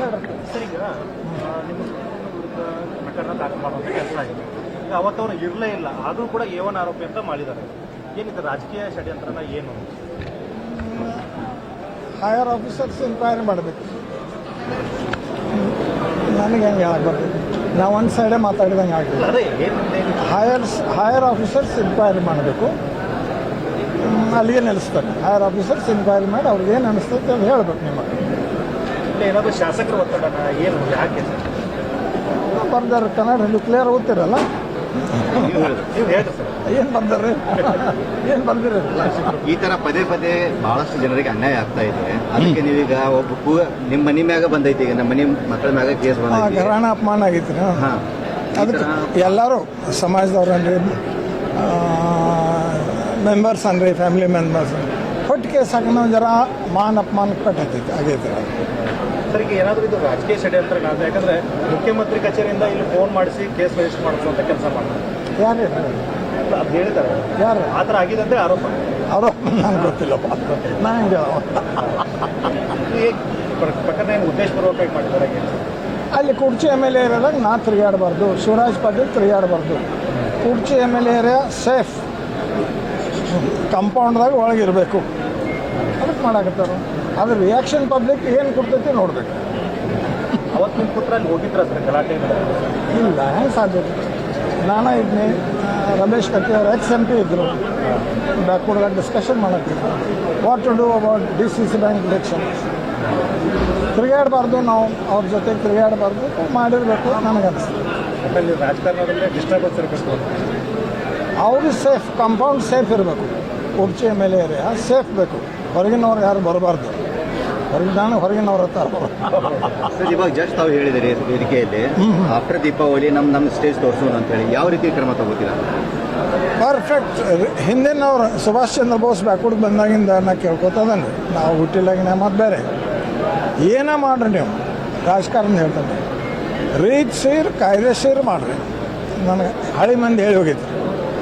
Sir ಈಗ ನಿಮ್ಮ ದಾಖಲು ಮಾಡುವಂಥ ಕೆಲಸ ಆಗಿದೆ. ಈಗ ಅವತ್ತವರು ಇರಲೇ ಇಲ್ಲ. ಆದರೂ ಕೂಡ ಏವನ್ ಆರೋಪಿ ಅಂತ ಮಾಡಿದ್ದಾರೆ. ಏನಿದೆ? ರಾಜಕೀಯ ಷಡ್ಯಂತ್ರನ ಏನು? ಹೈಯರ್ ಆಫೀಸರ್ಸ್ ಎನ್ಕ್ವೈರಿ ಮಾಡಬೇಕು. ನನಗೆ ಹೆಂಗೆ ಹೇಳಕ್ ಬರ್ತದೆ? ನಾವು ಒಂದು ಸೈಡೇ ಮಾತಾಡಿದಂಗೆ ಆಗಿಲ್ಲ ಹೈಯರ್ಸ್ ಹೈಯರ್ ಆಫೀಸರ್ಸ್ ಎನ್ಕ್ವೈರಿ ಮಾಡಬೇಕು. ಅಲ್ಲಿಗೆ ನಿಲ್ಲಿಸ್ತಾರೆ ಹೈಯರ್ ಆಫೀಸರ್ಸ್ ಎನ್ಕ್ವೈರಿ ಮಾಡಿ ಅವ್ರಿಗೆ ಏನು ಅನಿಸ್ತೈತೆ ಅದು ಹೇಳ್ಬೇಕು ನಿಮಗೆ. ಏನಾದರೂ ಶಾಸಕರ ಒತ್ತಡ ಏನು ಯಾಕೆ? ಸರ್ ಬರ್ದಾರೆ ಕನ್ನಡ ಕ್ಲಿಯರ್ ಓದ್ತಿರಲ್ಲ? ನೀವು ಸರ್? ಏನು ಬರ್ದಾರೆ ಏನು ಬರ್ದಿರಿ ಈ ತರ ಪದೇ ಪದೇ ಬಹಳಷ್ಟು ಜನರಿಗೆ ಅನ್ಯಾಯ ಆಗ್ತಾ ಇದೆ. ಅದಕ್ಕೆ ನೀವೀಗ ಒಬ್ಬ ನಿಮ್ಮ ಮನೆ ಮ್ಯಾಗ ಬಂದೈತಿ ಈಗ ನಮ್ಮ ಮನೆ ಮಕ್ಕಳ ಮ್ಯಾಗ ಕೇಸ್ ಬಂದ ಬಂದೈತಿ ಅಪಮಾನ ಆಗೈತಿ ಹಾ. ಅದಕ್ಕೆ ಎಲ್ಲರೂ ಎಲ್ಲರೂ ಸಮಾಜದವ್ರನ್ರಿ ಮೆಂಬರ್ಸ್ ಅನ್ರಿ ಫ್ಯಾಮಿಲಿ ಮೆಂಬರ್ಸ್ ಕೊಟ್ಟು ಕೇಸ್ ಹಾಕೋಣ ಜರ ಮಾನ ಅಪಮಾನ ಕಟ್ಟೈತಿ ಆಗೈತೆ. ಸರ್ ಈಗ ಏನಾದರೂ ಇದು ರಾಜಕೀಯ ಷಡ್ಯಂತ್ರ ಅಂತ ಯಾಕಂದ್ರೆ ಮುಖ್ಯಮಂತ್ರಿ ಕಚೇರಿಯಿಂದ ಇಲ್ಲಿ ಫೋನ್ ಮಾಡಿಸಿ ಕೇಸ್ ರಿಜಿಸ್ಟರ್ ಅಂತ ಕೆಲಸ ಮಾಡ್ತಾರೆ. ಯಾರು? ಅದು ಹೇಳಿದ್ದಾರೆ. ಯಾರು? ಆ ಥರ ಆಗಿದೆ ಅಂತ ಆರೋಪ. ಅವರು ನಂಗೆ ಗೊತ್ತಿಲ್ಲಪ್ಪ. ನಾ ಹಂಗೆ ಪ್ರಕರಣ ಏನು ಉದ್ದೇಶಪೂರ್ವಕವಾಗಿ ಮಾಡಿದ್ದಾರೆ ಅಲ್ಲಿ ಕುರ್ಚಿ ಎಂ ಎಲ್ ಎ ಏರಿಯಾದಾಗ ನಾ ತಿರುಗಾಡಬಾರ್ದು. ಶಿವರಾಜ್ ಪಾಟೀಲ್ ತಿರುಗಾಡಬಾರ್ದು. ಕುರ್ಚಿ ಎಂ ಎಲ್ ಎ ಸೇಫ್ ಕಂಪೌಂಡ್ದಾಗ ಒಳಗಿರಬೇಕು. ಅದಕ್ಕೆ ಮಾಡಾಕತ್ತಾರ ಅದ್ರ ರಿಯಾಕ್ಷನ್ ಪಬ್ಲಿಕ್ ಏನು ಕೊಡ್ತೈತಿ ನೋಡ್ಬೇಕು. ಅವತ್ತು ನಿಮ್ಮ ಪುತ್ರ ಅಲ್ಲಿ ಹೋಗಿದ್ರ ಸರ್ ಗಲಾಟೆ? ಇಲ್ಲ ಹೆಂಗೆ ಸಾಧ್ಯ ನಾನೇ ಇದ್ನಿ. ರಮೇಶ್ ಕತ್ತಿ ಅವರು ಎಕ್ಸ್ ಎಂ ಪಿ ಇದ್ದರು ಕೂಡ ಡಿಸ್ಕಷನ್ ಮಾಡತ್ತಿದ್ರು what to do about D C C bank election ತಿರುಗಾಡಬಾರ್ದು ನಾವು. ಅವ್ರ ಜೊತೆ ತಿರುಗಾಡಬಾರ್ದು ಮಾಡಿರಬೇಕು ನನಗೆ ಅನಿಸ್ತು ರಾಜಕಾರಣದಲ್ಲಿ ಡಿಸ್ಟರ್ಬೆನ್ಸ್ ಇರಬೇಕು. ಅಂತ ಅವರು ಸೇಫ್ ಕಂಪೌಂಡ್ ಸೇಫ್ ಇರಬೇಕು. ಕುರ್ಚಿ M L A area safe ಬೇಕು. ಹೊರಗಿನವ್ರು ಯಾರು ಬರಬಾರ್ದು. ಹೊರಗಿನ ನಾನು ಹೊರಗಿನವ್ರ ಹತ್ರ ಸರ್ ಇವಾಗ ಜಸ್ಟ್ ತಾವು ಹೇಳಿದಿರಿ ವೇದಿಕೆಯಲ್ಲಿ ಆಫ್ಟರ್ ದೀಪಾವಳಿ ನಮ್ಮ ನಮ್ಮ ಸ್ಟೇಜ್ ತೋರಿಸೋಣ ಅಂತ ಹೇಳಿ ಯಾವ ರೀತಿ ಕ್ರಮ ತಗೋತೀರಾ? ಪರ್ಫೆಕ್ಟ್ ಹಿಂದಿನವ್ರು ಸುಭಾಷ್ ಚಂದ್ರ ಬೋಸ್ ಬ್ಯಾಕ್ವರ್ಡ್ ಬಂದಾಗಿಂದ ನಾ ಕೇಳ್ಕೊತದನ್. ನಾವು ಹುಟ್ಟಿಲಾಗಿನ ಮತ್ತು ಬೇರೆ. ಏನೇ ಮಾಡ್ರಿ ನೀವು? ರಾಜಕಾರಣ ಹೇಳ್ತಾನೆ. ರೀಚ್ ಸೀರ್ ಕಾಯ್ದೆಶೀರ್ ಮಾಡ್ರಿ. ನನಗೆ ಹಳಿ ಮಂದಿ ಹೇಳಿ ಹೋಗಿದ್ರು.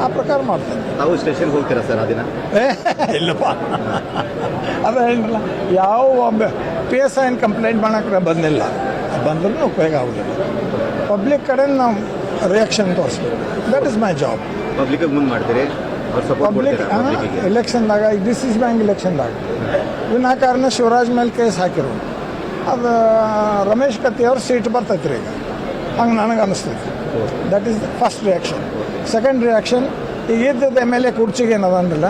ಆ ಪ್ರಕಾರ ಮಾಡ್ತೇನೆ. ತಾವು ಸ್ಟೇಷನ್ಗೆ ಹೋಗ್ತೀರಾ ಸರ್ ಆ ದಿನ? ಏ, ಇಲ್ಲಪ್ಪ. ಅದೇ ಹೇಳಿಲ್ಲ. ಯಾವ ಒಬ್ಬ ಪಿ ಎಸ್ ಐನ್ ಕಂಪ್ಲೇಂಟ್ ಮಾಡೋಕೆ ಬಂದಿಲ್ಲ. ಬಂದ್ರೂ ಉಪಯೋಗ ಆಗೋದಿಲ್ಲ. ಪಬ್ಲಿಕ್ ಕಡೆ ನಾವು ರಿಯಾಕ್ಷನ್ ತೋರಿಸ್ಬೇಕು. That is my job public ಮುಂದೆ ಮಾಡ್ತೀರಿ? ಪಬ್ಲಿಕ್ ಎಲೆಕ್ಷನ್ದಾಗ ಡಿ ಸಿ ಸಿ ಬ್ಯಾಂಕ್ ಎಲೆಕ್ಷನ್ದಾಗ ವಿನಾಕಾರಣ ಶಿವರಾಜ್ ಮೇಲೆ ಕೇಸ್ ಹಾಕಿರು ಅದು ರಮೇಶ್ ಕತ್ತಿಯವ್ರ ಸೀಟ್ ಬರ್ತೈತೆ ರೀ ಈಗ. ಹಂಗೆ ನನಗೆ ಅನಿಸ್ತೈತಿ. That is the first reaction second reaction ಈಗ ಇದ್ದದ್ದು ಎಂ ಎಲ್ ಎ ಕುರ್ಚಿಗೆ ಏನದಂದ್ರಲ್ಲ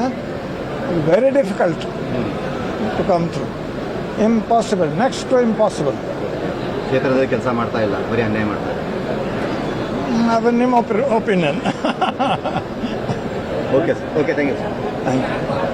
very difficult to come through impossible next to impossible ಕ್ಷೇತ್ರದಲ್ಲಿ ಕೆಲಸ ಮಾಡ್ತಾ ಇಲ್ಲ ಬರೀ ಅನ್ಯಾಯ ಮಾಡ್ತಾರೆ ಅದು ನಿಮ್ಮ opinion okay sir okay thank you sir thank you